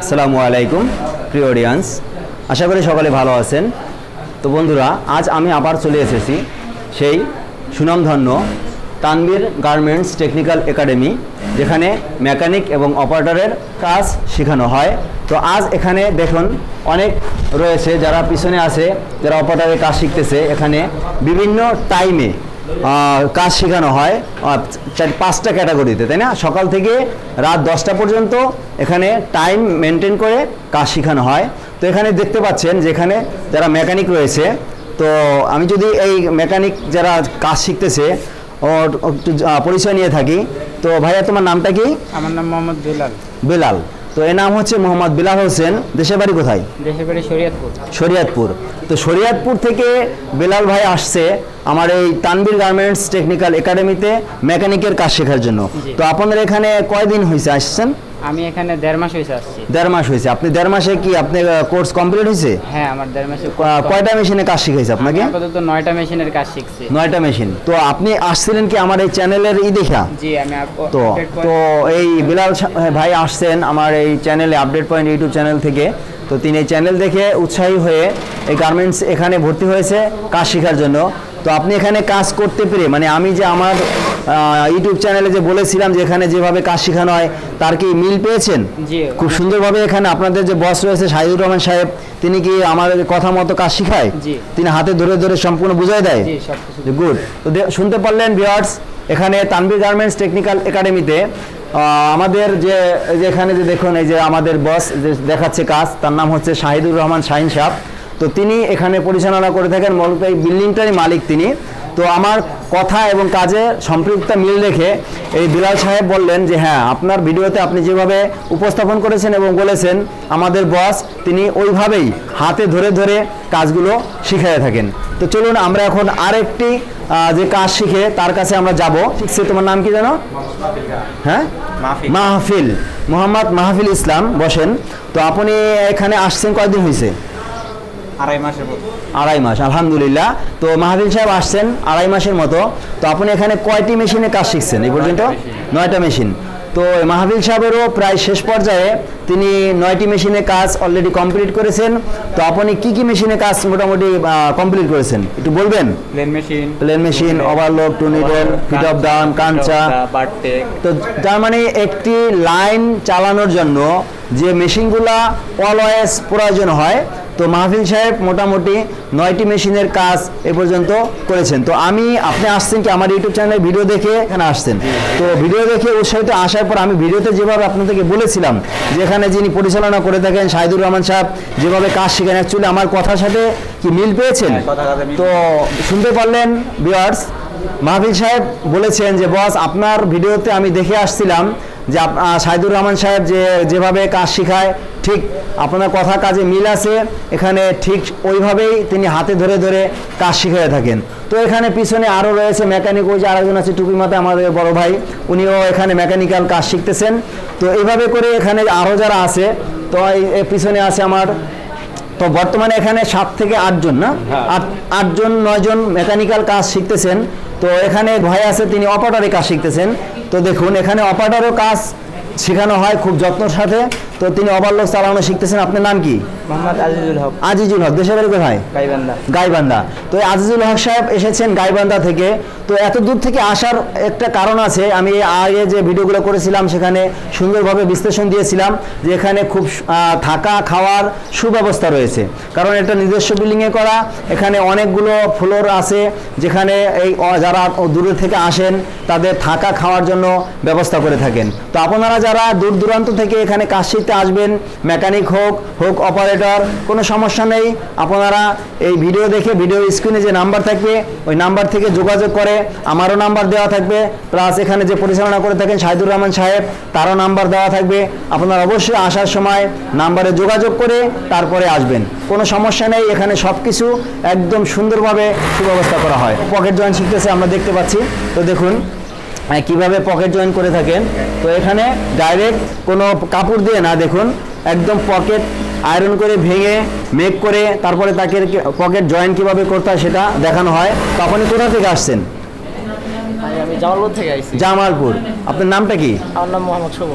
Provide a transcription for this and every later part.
আসসালামু আলাইকুম, প্রিয় অডিয়েন্স আশা করি সকলে ভালো আছেন। তো বন্ধুরা, আজ আমি আবার চলে এসেছি সেই সুনামধন্য তানবীর গার্মেন্টস টেকনিক্যাল একাডেমি, যেখানে মেকানিক এবং অপারেটরের কাজ শেখানো হয়। তো আজ এখানে দেখুন, অনেক রয়েছে যারা পিছনে আছে, যারা অপারেটরের কাজ শিখতেছে। এখানে বিভিন্ন টাইমে কাজ শেখানো হয় চার পাঁচটা ক্যাটাগরিতে তাই না? সকাল থেকে রাত দশটা পর্যন্ত এখানে টাইম মেনটেন করে কাজ শেখানো হয়। তো এখানে দেখতে পাচ্ছেন যেখানে যারা মেকানিক রয়েছে তো আমি যদি এই মেকানিক যারা কাজ শিখতেছে ওর একটু পরিচয় নিয়ে থাকি। তো ভাইয়া তোমার নামটা কি? আমার নাম মোহাম্মদ বেলাল। বেলাল। তো এ নাম হচ্ছে মোহাম্মদ বিলাল হোসেন। দেশের বাড়ি কোথায়? দেশের বাড়ি শরীয়তপুর। শরিয়াতপুর। তো শরিয়াতপুর থেকে বিলাল ভাই আসছে আমার এই তানবির গার্মেন্টস টেকনিক্যাল একাডেমিতে মেকানিকের কাজ শেখার জন্য। তো আপনাদের এখানে কয়দিন হয়েছে আসছেন? আমি এখানে দেড় মাস হয়েছে আসছি। দেড় মাস হয়েছে আপনি দেড় মাসে কি আপনি কোর্স কমপ্লিট হয়েছে হ্যাঁ আমার দেড় মাসে কয়টা মেশিনে কাজ শিখাইছে আপনাকে? আপাতত নয়টা মেশিনের কাজ শিখছি। নয়টা মেশিন তো আপনি আসছিলেন কি আমার এই চ্যানেলের ই দেখা? জি আমি তো তো এই বিলাল ভাই আসছেন আমার এই চ্যানেলে আপডেট পয়েন্ট ইউটিউব চ্যানেল থেকে। তো তিনি এই চ্যানেল দেখে উৎসাহী হয়ে এই গার্মেন্টস এখানে ভর্তি হয়েছে কাজ শেখার জন্য। তো আপনি এখানে কাজ করতে পেরে মানে আমি যে আমার ইউটিউব চ্যানেলে যে বলেছিলাম যে এখানে যেভাবে কাজ শেখানো হয় তার কি মিল পেয়েছেন? খুব সুন্দরভাবে এখানে আপনাদের যে বস রয়েছে শাহিদুর রহমান সাহেব তিনি কি আমাদের কথা মতো কাজ শেখায়? তিনি হাতে ধরে ধরে সম্পূর্ণ বুঝাই দেয়? গুড তো শুনতে পারলেন ভিওয়ার্স এখানে তানবীর গার্মেন্টস টেকনিক্যাল একাডেমিতে আমাদের যে এখানে যে দেখুন এই যে আমাদের বস যে দেখাচ্ছে কাজ তার নাম হচ্ছে শাহিদুর রহমান শাহিন সাহ তো তিনি এখানে পরিচালনা করে থাকেন মূলত এই বিল্ডিংটারই মালিক তিনি। তো আমার কথা এবং কাজে সম্পৃক্ততা মিল রেখে এই বিলাল সাহেব বললেন যে হ্যাঁ আপনার ভিডিওতে আপনি যেভাবে উপস্থাপন করেছেন এবং বলেছেন আমাদের বস তিনি ওইভাবেই হাতে ধরে ধরে কাজগুলো শিখাইয়া থাকেন। তো চলুন আমরা এখন আরেকটি যে কাজ শিখে তার কাছে আমরা যাব। সে তোমার নাম কি জানো? হ্যাঁ? মাহফিল। মাহফিল। মোহাম্মদ মাহফিল ইসলাম বসেন। তো আপনি এখানে আসছেন কয়দিন হয়েছে আড়াই মাসের মতো। আড়াই মাস আলহামদুলিল্লাহ। তো মাহফিল সাহেব আসছেন আড়াই মাসের মতো। তো আপনি এখানে কয়টি মেশিনে কাজ শিখছেন এই পর্যন্ত? নয়টা মেশিন। তো এই মাহফিল সাহেবেরও প্রায় শেষ পর্যায়ে তিনি নয়টি মেশিনে কাজ অলরেডি কমপ্লিট করেছেন। তো আপনি কি কি মেশিনে কাজ মোটামুটি কমপ্লিট করেছেন? একটু বলবেন? Plain machine plain machine overload two needle fit off down Kancha তো তার মানে একটি লাইন চালানোর জন্য যে মেশিনগুলা অলওয়েজ প্রয়োজন হয় তো মাহফিল সাহেব মোটামুটি নয়টি মেশিনের কাজ এ পর্যন্ত করেছেন। তো আমি আপনি আসছেন কি আমার ইউটিউব চ্যানেলে ভিডিও দেখে এখানে আসছেন? তো ভিডিও দেখে উৎসাহিত আসার পর আমি ভিডিওতে যেভাবে আপনাদেরকে বলেছিলাম যে এখানে যিনি পরিচালনা করে থাকেন শাহিদুর রহমান সাহেব যেভাবে কাজ শেখেন অ্যাকচুয়ালি আমার কথার সাথে কি মিল পেয়েছেন? তো শুনতে পারলেন বিয়ার্স মাহফিল সাহেব বলেছেন যে, বস, আপনার ভিডিওতে আমি দেখে আসছিলাম যে সাইদুর রহমান সাহেব যে, যেভাবে কাজ শেখায়, ঠিক আপনার কথা কাজে মিল আছে, এখানে ঠিক ওইভাবেই তিনি হাতে ধরে ধরে কাজ শিখিয়ে থাকেন। তো এখানে পিছনে আরও রয়েছে মেকানিক ওই যে আরেকজন আছে টুপি মাথায়, আমাদের বড় ভাই, উনিও এখানে মেকানিক্যাল কাজ শিখতেছেন। তো এইভাবে করে এখানে আরও যারা আছে, তো এই পিছনে আছে আমার তো বর্তমানে এখানে সাত থেকে আটজন না? আট আটজন নয়জন মেকানিক্যাল কাজ শিখতেছেন। তো এখানে ভাই আছে তিনি অপারেটারে কাজ শিখতেছেন। তো দেখুন এখানে অপারেটারও কাজ শেখানো হয় খুব যত্নের সাথে। তো তিনি ওভারলোক চালানো শিখতেছেন। আপনার নাম কি? মোহাম্মদ আজিজুল হক। আজিজুল হক দেশের বাড়ি কোথায়? গাইবান্ধা। গাইবান্ধা। তো আজিজুল হক সাহেব এসেছেন গাইবান্ধা থেকে। তো এত দূর থেকে আসার একটা কারণ আছে। আমি আগে যে ভিডিওগুলো করেছিলাম সেখানে সুন্দরভাবে বিশ্লেষণ দিয়েছিলাম যে এখানে খুব থাকা খাওয়ার সুব্যবস্থা রয়েছে। কারণ এটা নিজস্ব বিল্ডিংয়ে করা। এখানে অনেকগুলো ফ্লোর আছে যেখানে এই যারা দূরে থেকে আসেন তাদের থাকা খাওয়ার জন্য ব্যবস্থা করে থাকেন। তো আপনারা যারা দূর দূরান্ত থেকে এখানে কাজ শিখতে আসবেন মেকানিক হোক হোক অপারেটর কোনো সমস্যা নেই। আপনারা এই ভিডিও দেখে ভিডিও স্ক্রিনে যে নাম্বার থাকবে, ওই নাম্বার থেকে যোগাযোগ করে, আমারও নাম্বার দেওয়া থাকবে প্লাস এখানে যে পরিচালনা করে থাকেন শাহিদুর রহমান সাহেব, তারও নাম্বার দেওয়া থাকবে। আপনারা অবশ্যই আসার সময় নাম্বারে যোগাযোগ করে তারপরে আসবেন। কোনো সমস্যা নেই, এখানে সব কিছু একদম সুন্দরভাবে সুব্যবস্থা করা হয়। পকেট জয়েন্ট শিখতেছে, আমরা দেখতে পাচ্ছি। তো দেখুন কীভাবে পকেট জয়েন করে থাকেন তো এখানে ডাইরেক্ট কোনো কাপড় দিয়ে না দেখুন একদম পকেট আয়রন করে ভেঙে মেক করে তারপরে তাকে পকেট জয়েন কীভাবে করতে হয় সেটা দেখানো হয়। তখনই কোথা থেকে আসছেন? জামালপুর থেকে আইছি। জামালপুর। আপনার নামটা কি? আমার নাম মোহাম্মদ শুভ।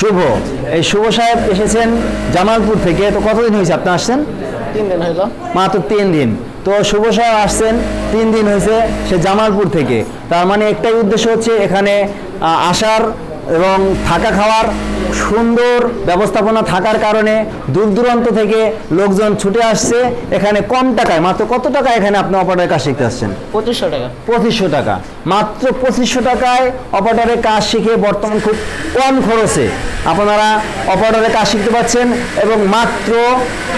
শুভ। এই শুভ সাহেব এসেছেন জামালপুর থেকে। তো কতদিন হয়েছে আপনি আসছেন? তিন দিন হইল। মাত্র তিন দিন। তো শুভ সাহেব আসছেন তিন দিন হয়েছে সে জামালপুর থেকে। তার মানে একটাই উদ্দেশ্য হচ্ছে এখানে আসার এবং থাকা খাওয়ার সুন্দর ব্যবস্থাপনা থাকার কারণে দূর দূরান্ত থেকে লোকজন ছুটে আসছে। এখানে কম টাকায় মাত্র কত টাকা এখানে আপনি অপারেটার কাজ শিখতে আসছেন? পঁচিশশো টাকা। পঁচিশশো টাকা। মাত্র পঁচিশশো টাকায় অপারেটরের কাজ শিখে বর্তমান খুব কম খরচে আপনারা অপারেটরের কাজ শিখতে পাচ্ছেন এবং মাত্র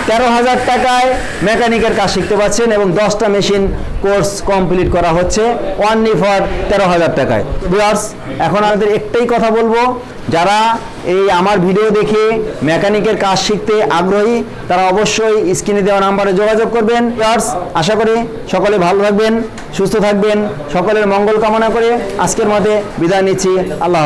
তেরো হাজার টাকায় মেকানিকের কাজ শিখতে পাচ্ছেন এবং দশটা মেশিন কোর্স কমপ্লিট করা হচ্ছে ওয়ানলি ফর তেরো হাজার টাকায়। এখন আমাদের একটাই কথা বলব যারা এই আমার ভিডিও দেখে মেকানিকের কাজ শিখতে আগ্রহী, তারা অবশ্যই স্ক্রিনে দেওয়া নাম্বারে যোগাযোগ করবেন। আশা করি সকলে ভালো থাকবেন, সুস্থ থাকবেন। সকলের মঙ্গল কামনা করে আজকের মতে বিদায় নিচ্ছি। আল্লাহ